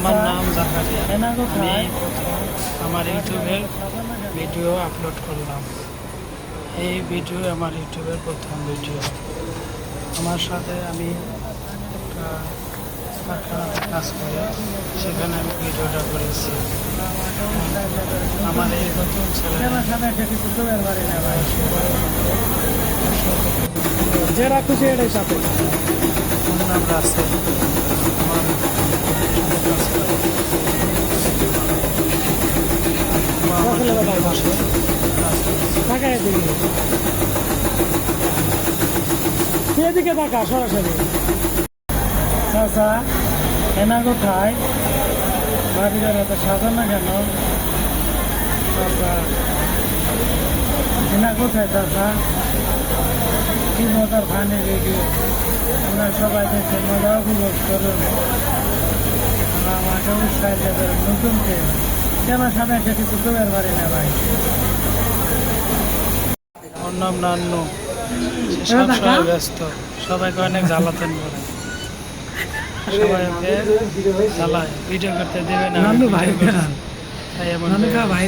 আমার নাম জাকারিয়া আমি প্রথম আমার ইউটিউবের ভিডিও আপলোড করলাম। এই ভিডিও আমার ইউটিউবের প্রথম ভিডিও। আমার সাথে আমি একটা কারখানাতে কাজ করি সেখানে আমি ভিডিওটা করেছি। আমার এই নতুন ছেলে যেটা খুশি এটাই সাথে নাম রাসেল আমার সাথে কাজ করে। ও আমার রাসেলের কথা সাথে বসে কাজ করে। তাকায় এদিকে তুই এদিকে তাকা সরাসরি চাচা এনা কোথায় বাড়িটার এত সাজানো কেন চাচা এনা কোথায় চাচা কি মজার ফানি রেডিও আমরা সবাই দেখে মজা উপভোগ করুন আমাকে উৎসাহ দেবেন নতুনকে সামনে কিছু না ভাই? নাম নান্নু। সবসময় ব্যস্ত। সবাইকে অনেক জ্বালাতন করে। সবাই জ্বালায়। ভিডিও করতে দেবে না। ভাই। ভাই